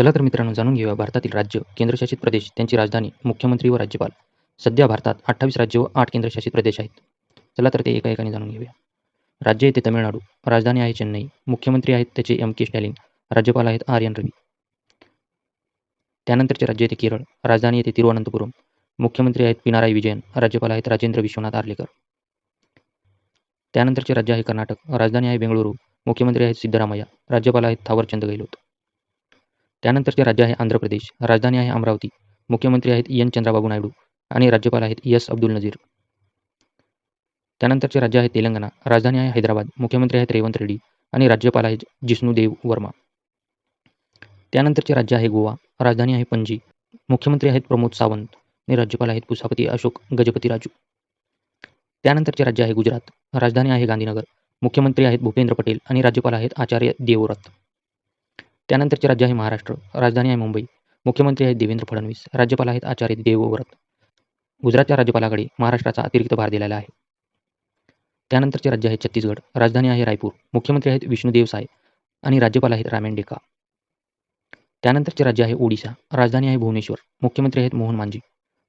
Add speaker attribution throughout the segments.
Speaker 1: चला तर मित्रांनो जाणून घेऊया भारतातील राज्य केंद्रशासित प्रदेश त्यांची राजधानी मुख्यमंत्री व राज्यपाल. सध्या भारतात अठ्ठावीस राज्य व आठ केंद्रशासित प्रदेश आहेत. चला तर ते एका एकाने जाणून घेऊया. राज्य येते तमिळनाडू राजधानी आहे चेन्नई मुख्यमंत्री आहेत त्याचे एम के स्टॅलिन राज्यपाल आहेत आर एन रवी. त्यानंतरचे राज्य येते केरळ राजधानी येते तिरुवनंतपुरम मुख्यमंत्री आहेत पिनाराई विजयन राज्यपाल आहेत राजेंद्र विश्वनाथ आर्लेकर. त्यानंतरचे राज्य आहे कर्नाटक राजधानी आहे बेंगळुरू मुख्यमंत्री आहेत सिद्धरामय्या राज्यपाल आहेत थावरचंद गेहलोत. त्यानंतरचे राज्य आहे आंध्र प्रदेश. राजधानी आहे अमरावती. मुख्यमंत्री आहेत एन. चंद्राबाबू नायडू आणि राज्यपाल आहेत एस. अब्दुल नजीर. त्यानंतरचे राज्य आहे तेलंगणा. राजधानी आहे हैदराबाद. मुख्यमंत्री आहेत रेवंत रेड्डी आणि राज्यपाल आहेत जिष्णुदेव वर्मा. त्यानंतरचे राज्य आहे गोवा. राजधानी आहे पणजी. मुख्यमंत्री आहेत प्रमोद सावंत आणि राज्यपाल आहेत पुसापती अशोक गजपती राजू. त्यानंतरचे राज्य आहे गुजरात. राजधानी आहे गांधीनगर. मुख्यमंत्री आहेत भूपेंद्र पटेल आणि राज्यपाल आहेत आचार्य देवव्रत. त्यानंतरचे राज्य आहे महाराष्ट्र. राजधानी आहे मुंबई. मुख्यमंत्री आहेत देवेंद्र फडणवीस. राज्यपाल आहेत आचार्य देवव्रत. गुजरातच्या राज्यपालाकडे महाराष्ट्राचा अतिरिक्त भार दिलेला आहे. त्यानंतरचे राज्य आहे छत्तीसगड. राजधानी आहे रायपूर. मुख्यमंत्री आहेत विष्णुदेव साय आणि राज्यपाल आहेत रामेन डेका त्यानंतरचे राज्य आहे ओडिशा. राजधानी आहे भुवनेश्वर. मुख्यमंत्री आहेत मोहन मांझी.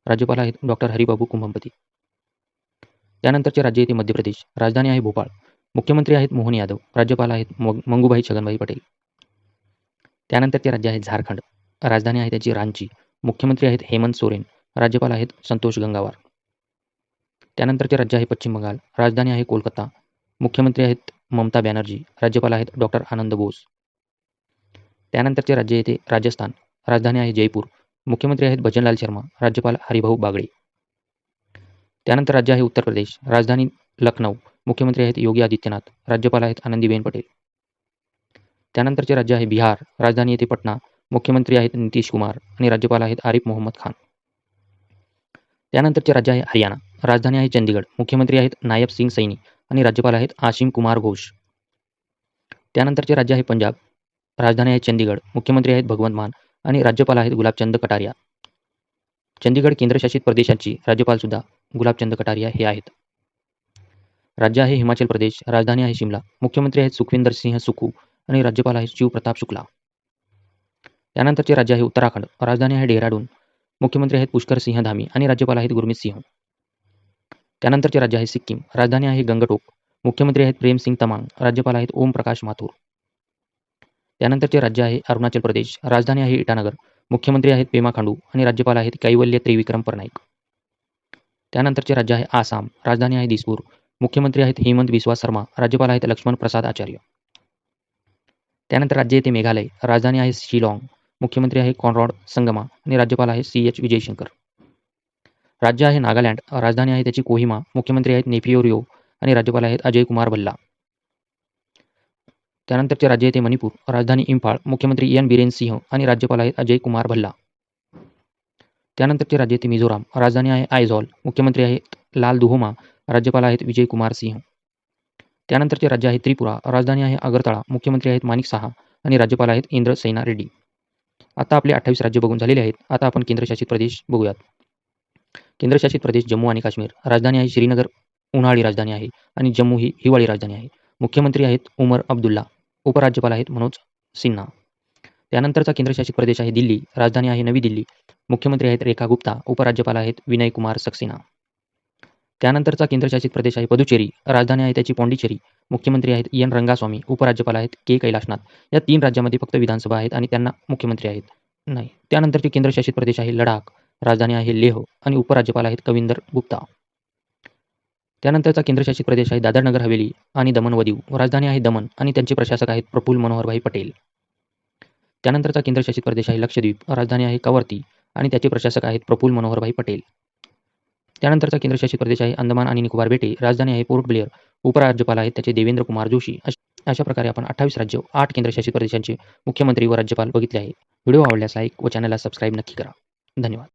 Speaker 1: राज्यपाल आहेत डॉक्टर हरिबाबू कुंभमपती त्यानंतरचे राज्य येते मध्य प्रदेश. राजधानी आहे भोपाळ. मुख्यमंत्री आहेत मोहन यादव. राज्यपाल आहेत मंगूभाई छगनभाई पटेल. त्यानंतर ते राज्य आहे झारखंड. राजधानी आहे त्याची रांची. मुख्यमंत्री आहेत हेमंत सोरेन. राज्यपाल आहेत संतोष गंगावार. त्यानंतरचे राज्य आहे पश्चिम बंगाल. राजधानी आहे कोलकाता. मुख्यमंत्री आहेत ममता बॅनर्जी. राज्यपाल आहेत डॉक्टर आनंद बोस. त्यानंतरचे राज्य येते राजस्थान. राजधानी आहे जयपूर. मुख्यमंत्री आहेत भजनलाल शर्मा. राज्यपाल हरिभाऊ बागडे. त्यानंतर राज्य आहे उत्तर प्रदेश. राजधानी लखनौ. मुख्यमंत्री आहेत योगी आदित्यनाथ. राज्यपाल आहेत आनंदीबेन पटेल. त्यानंतरचे राज्य आहे बिहार. राजधानी येथे पटना. मुख्यमंत्री आहेत नितीश कुमार आणि राज्यपाल आहेत आरिफ मोहम्मद खान. त्यानंतरचे राज्य आहे हरियाणा. राजधानी आहे चंदीगड. मुख्यमंत्री आहेत नायब सिंग सैनी आणि राज्यपाल आहेत आशिम कुमार घोष. त्यानंतरचे राज्य आहे पंजाब. राजधानी आहे चंदीगड. मुख्यमंत्री आहेत भगवंत मान आणि राज्यपाल आहेत गुलाबचंद कटारिया. चंदीगड केंद्रशासित प्रदेशाची राज्यपालसुद्धा गुलाबचंद कटारिया हे आहेत. राज्य आहे हिमाचल प्रदेश. राजधानी आहे शिमला. मुख्यमंत्री आहेत सुखविंदर सिंह सुखू आणि राज्यपाल आहेत शिवप्रताप शुक्ला. त्यानंतरचे राज्य आहे उत्तराखंड. राजधानी आहे डेहराडून. मुख्यमंत्री आहेत पुष्कर सिंह धामी आणि राज्यपाल आहेत गुरमीत सिंह. त्यानंतरचे राज्य आहे सिक्कीम. राजधानी आहे गंगटोक. मुख्यमंत्री आहेत प्रेम सिंग तमांग. राज्यपाल आहेत ओम प्रकाश माथूर. त्यानंतरचे राज्य आहे अरुणाचल प्रदेश. राजधानी आहे इटानगर. मुख्यमंत्री आहेत पेमा खांडू आणि राज्यपाल आहेत कैवल्य त्रिविक्रम परनाईक त्यानंतरचे राज्य आहे आसाम. राजधानी आहे दिसपूर. मुख्यमंत्री आहेत हेमंत बिस्वा शर्मा. राज्यपाल आहेत लक्ष्मण प्रसाद आचार्य. त्यानंतर राज्य येते मेघालय राजधानी आहे शिलाँग मुख्यमंत्री आहे कॉनरॉड संगमा आणि राज्यपाल आहे सी एच विजयशंकर. राज्य आहे नागालँड राजधानी आहे त्याची कोहिमा मुख्यमंत्री आहेत नेफिओ रिओ आणि राज्यपाल आहेत अजय कुमार भल्ला त्यानंतरचे राज्य येते मणिपूर राजधानी इम्फाळ मुख्यमंत्री एन बिरेन सिंह आणि राज्यपाल आहेत अजय कुमार भल्ला त्यानंतरचे राज्य येते मिझोराम राजधानी आहे आयझॉल मुख्यमंत्री आहेत लाल दुहोमा राज्यपाल आहेत विजय कुमार सिंह. त्यानंतरचे राज्य आहे त्रिपुरा. राजधानी आहे अगरतळा मुख्यमंत्री आहेत माणिक सहा आणि राज्यपाल आहेत इंद्र सैना रेड्डी. आता आपले अठ्ठावीस राज्य बघून झालेले आहेत. आता आपण केंद्रशासित प्रदेश बघूयात. केंद्रशासित प्रदेश जम्मू आणि काश्मीर. राजधानी आहे श्रीनगर. उन्हाळी राजधानी आहे आणि जम्मू ही हिवाळी राजधानी आहे. मुख्यमंत्री आहेत उमर अब्दुल्ला. उपराज्यपाल आहेत मनोज सिन्हा. त्यानंतरचा केंद्रशासित प्रदेश आहे दिल्ली. राजधानी आहे नवी दिल्ली. मुख्यमंत्री आहेत रेखा गुप्ता. उपराज्यपाल आहेत विनय कुमार सक्सेना. त्यानंतरचा केंद्रशासित प्रदेश आहे पदुचेरी. राजधानी आहे त्याची पॉंडिचेरी. मुख्यमंत्री आहेत एन रंगास्वामी उपराज्यपाल आहेत के कैलाशनाथ या तीन राज्यामध्ये फक्त विधानसभा आहेत आणि त्यांना मुख्यमंत्री आहेत. नाही त्यानंतरचे केंद्रशासित प्रदेश आहे लडाख. राजधानी आहे लेह आणि उपराज्यपाल आहेत कविंदर गुप्ता. त्यानंतरचा केंद्रशासित प्रदेश आहे दादरनगर हवेली आणि दमन व दीव राजधानी आहे दमन आणि त्यांचे प्रशासक आहेत प्रफुल मनोहरभाई पटेल. त्यानंतरचा केंद्रशासित प्रदेश आहे लक्षद्वीप. राजधानी आहे कवर्ती आणि त्याचे प्रशासक आहेत प्रफुल मनोहरभाई पटेल. त्यानंतरचा केंद्रशासित प्रदेश आहे अंदमान आणि निकोबार बेटे. राजधानी आहे पोर्ट ब्लेअर. उपराज्यपाल आहेत त्याचे देवेंद्र कुमार जोशी. अशा प्रकारे आपण अठ्ठावीस राज्य आठ केंद्रशासित प्रदेशांचे मुख्यमंत्री व राज्यपाल बघितले आहे. व्हिडिओ आवडल्यास लाईक व चॅनलला सबस्क्राईब नक्की करा. धन्यवाद.